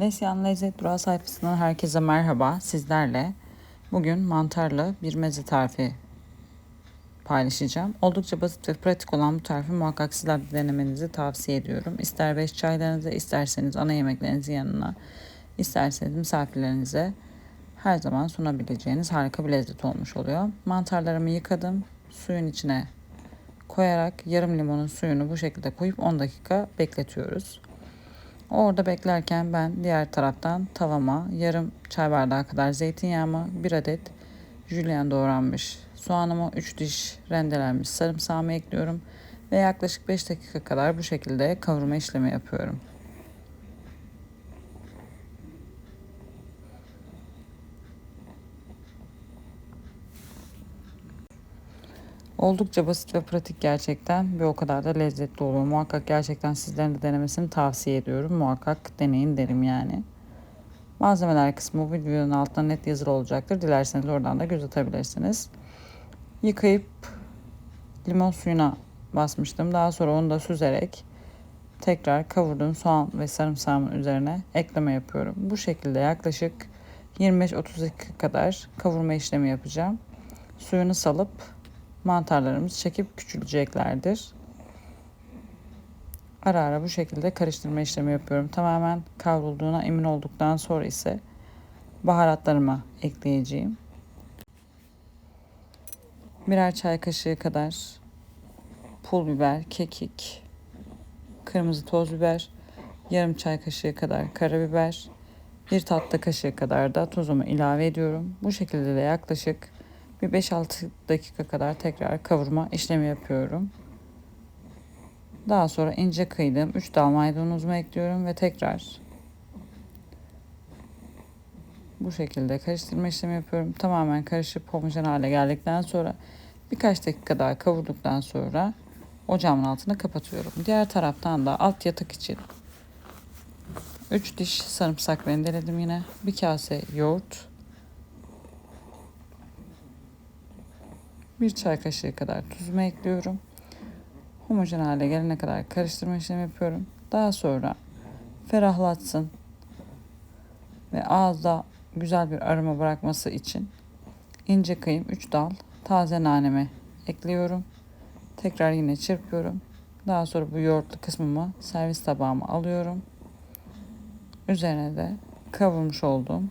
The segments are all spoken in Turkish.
Nesyan Lezzet Durağı sayfasından herkese merhaba. Sizlerle bugün mantarlı bir meze tarifi paylaşacağım. Oldukça basit ve pratik olan bu tarifi muhakkak sizler de denemenizi tavsiye ediyorum. İster beş çaylarınıza, isterseniz ana yemeklerinizin yanına, isterseniz misafirlerinize her zaman sunabileceğiniz harika bir lezzet olmuş oluyor. Mantarlarımı yıkadım. Suyun içine koyarak yarım limonun suyunu bu şekilde koyup 10 dakika bekletiyoruz. Orada beklerken ben diğer taraftan tavama yarım çay bardağı kadar zeytinyağımı, bir adet jülyen doğranmış soğanımı, 3 diş rendelenmiş sarımsağımı ekliyorum ve yaklaşık 5 dakika kadar bu şekilde kavurma işlemi yapıyorum. Oldukça basit ve pratik gerçekten ve o kadar da lezzetli oluyor. Muhakkak gerçekten sizlerin de denemesini tavsiye ediyorum. Muhakkak deneyin derim yani. Malzemeler kısmı videonun altında net yazılı olacaktır. Dilerseniz oradan da göz atabilirsiniz. Yıkayıp limon suyuna basmıştım. Daha sonra onu da süzerek tekrar kavurduğum soğan ve sarımsağımın üzerine ekleme yapıyorum. Bu şekilde yaklaşık 25-30 dakika kadar kavurma işlemi yapacağım. Suyunu salıp mantarlarımız çekip küçüleceklerdir. Ara ara bu şekilde karıştırma işlemi yapıyorum. Tamamen kavrulduğuna emin olduktan sonra ise baharatlarımı ekleyeceğim. Birer çay kaşığı kadar pul biber, kekik, kırmızı toz biber, yarım çay kaşığı kadar karabiber, bir tatlı kaşığı kadar da tuzumu ilave ediyorum. Bu şekilde de yaklaşık bir 5-6 dakika kadar tekrar kavurma işlemi yapıyorum. Daha sonra ince kıydığım 3 dal maydanozumu ekliyorum ve tekrar bu şekilde karıştırma işlemi yapıyorum. Tamamen karışıp homojen hale geldikten sonra birkaç dakika daha kavurduktan sonra ocağımın altını kapatıyorum. Diğer taraftan da alt yatak için 3 diş sarımsak rendeledim yine. Bir kase yoğurt, bir çay kaşığı kadar tuzumu ekliyorum. Homojen hale gelene kadar karıştırma işlemi yapıyorum. Daha sonra ferahlatsın ve ağızda güzel bir aroma bırakması için ince kıyım 3 dal taze nanemi ekliyorum. Tekrar yine çırpıyorum. Daha sonra bu yoğurtlu kısmımı servis tabağıma alıyorum. Üzerine de kavurmuş olduğum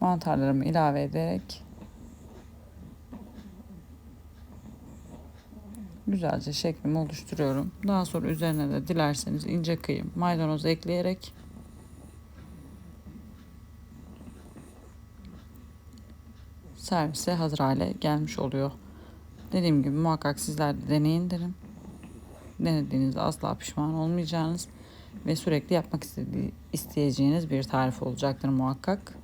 mantarlarımı ilave ederek güzelce şeklimi oluşturuyorum. Daha sonra üzerine de dilerseniz ince kıyım maydanoz ekleyerek servise hazır hale gelmiş oluyor. Dediğim gibi muhakkak sizler de deneyin derim. Denediğinizde asla pişman olmayacağınız ve sürekli yapmak istediği, isteyeceğiniz bir tarif olacaktır muhakkak.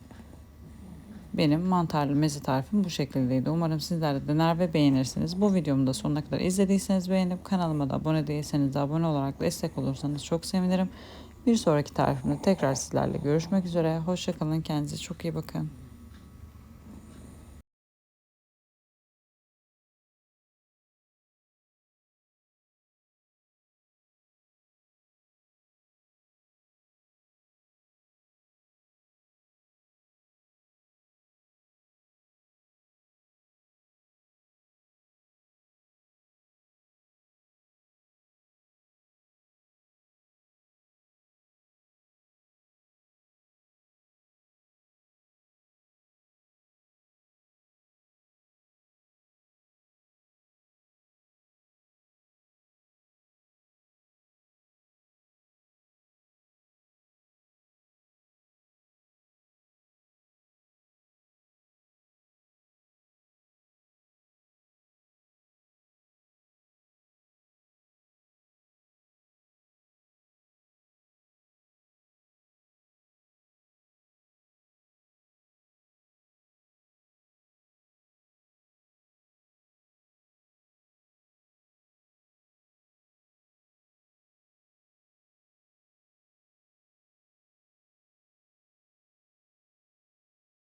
Benim mantarlı meze tarifim bu şekildeydi. Umarım sizler de dener ve beğenirsiniz. Bu videomu da sonuna kadar izlediyseniz beğenip kanalıma da abone değilseniz de abone olarak destek olursanız çok sevinirim. Bir sonraki tarifimde tekrar sizlerle görüşmek üzere. Hoşçakalın. Kendinize çok iyi bakın.